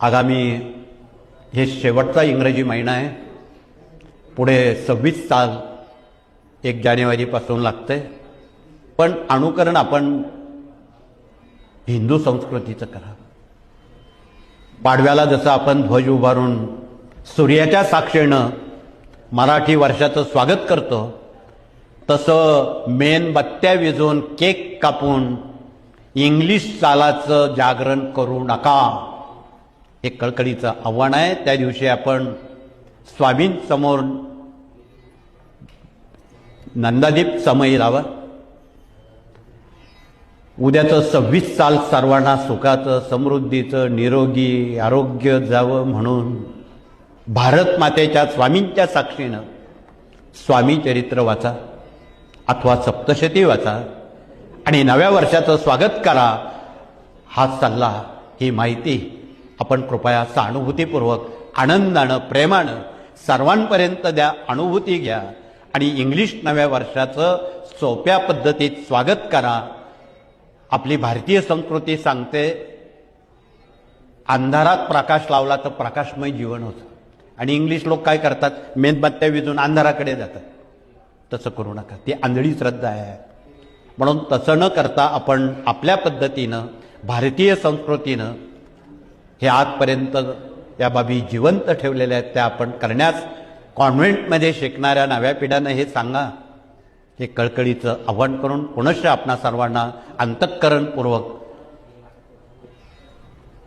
आगामी हे शेवटचा इंग्रजी महिना आहे. पुढे सव्वीस साल एक जानेवारीपासून लागते पण अनुकरण आपण हिंदू संस्कृतीचं करा. पाडव्याला जसं आपण ध्वज उभारून सूर्याच्या साक्षीनं मराठी वर्षाचं स्वागत करतो तसं मेणबत्त्या विजून केक कापून इंग्लिश चालाचं जागरण करू नका. हे कळकळीचं आव्हान आहे. त्या दिवशी आपण स्वामींसमोर नंदादीप समयी लावा उद्याचं सव्वीस साल सर्वांना सुखाचं समृद्धीचं निरोगी आरोग्य जावं म्हणून भारत मातेच्या स्वामींच्या साक्षीनं स्वामी चरित्र वाचा अथवा सप्तशती वाचा आणि नव्या वर्षाचं स्वागत करा हा सल्ला ही माहिती आपण कृपया सहानुभूतीपूर्वक आनंदानं प्रेमानं सर्वांपर्यंत द्या अनुभूती घ्या आणि इंग्लिश नव्या वर्षाचं सोप्या पद्धतीत स्वागत करा. आपली भारतीय संस्कृती सांगते अंधारात प्रकाश लावला तर प्रकाशमय जीवन होतं. आणि इंग्लिश लोक काय करतात? मेणबत्त्या विजून अंधाराकडे जातात. तसं करू नका. ती आंधळी श्रद्धा आहे. म्हणून तसं न करता आपण आपल्या पद्धतीनं भारतीय संस्कृतीनं हे आजपर्यंत या बाबी जिवंत ठेवलेल्या आहेत त्या आपण करण्यास कॉन्व्हेंटमध्ये शिकणाऱ्या नव्या पिढ्यानं हे सांगा. हे कळकळीचं आव्हान करून पुनश्च आपणा सर्वांना अंतःकरणपूर्वक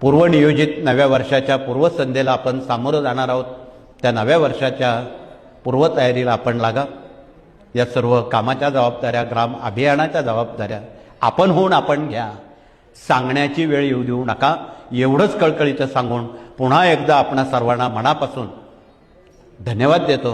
पूर्वनियोजित नव्या वर्षाच्या पूर्वसंध्येला आपण सामोरं जाणार आहोत. त्या नव्या वर्षाच्या पूर्वतयारीला आपण लागा. या सर्व कामाच्या जबाबदाऱ्या ग्राम अभियानाच्या जबाबदाऱ्या आपण होऊन आपण घ्या. सांगण्याची वेळ येऊ देऊ नका. एवढंच कळकळीचं सांगून पुन्हा एकदा आपणा सर्वांना मनापासून धन्यवाद देतो.